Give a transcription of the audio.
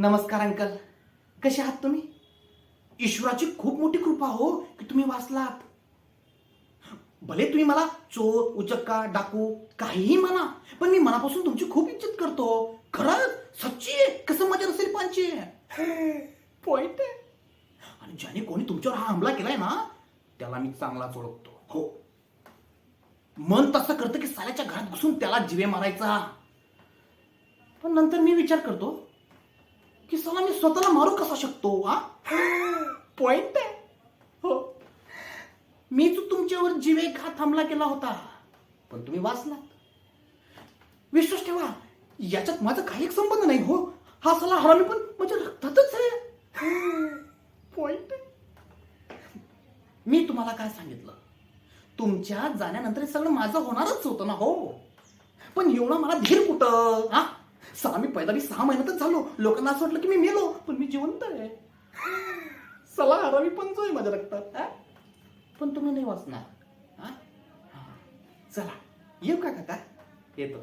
नमस्कार अंकल. कसे आहात तुम्ही? ईश्वराची खूप मोठी कृपा हो की तुम्ही वाचलात. भले तुम्ही मला चोर उचक्का डाकू काहीही म्हणा पण मी मनापासून तुमची खूप इज्जत करतो. खरंच सच्ची कसं मजा नसेल पांची पॉइंट आहे. आणि ज्याने कोणी तुमच्यावर हा हमला केलाय ना त्याला मी चांगलाच ओळखतो. हो. मन तसं करतं की साल्याच्या घरात घुसून त्याला जिवे मारायचा. पण नंतर मी विचार करतो की सला मी स्वतःला मारू कसा शकतो हा? पॉइंट आहे. हो. मीच तुमच्यावर जीवे घात हमला केला होता पण तुम्ही वाचलात. विश्वास ठेवा याच्यात माझा काही संबंध नाही हो. हा सला हरामी पण माझ्या रक्तातच आहे. पॉइंट मी तुम्हाला काय सांगितलं? तुमच्या जाण्यानंतर सगळं माझं होणारच होतं ना हो. पण एवढा मला धीर कुठं हा? सहा मी पहिला मी सहा महिन्यातच झालो. लोकांना असं वाटलं की मी मेलो पण मी जिवंत आहे. सला हरावी पण जो आहे माझ्या रक्तात. पण तुम्ही नाही वाचणार. हा? चला येऊ का काका येतो.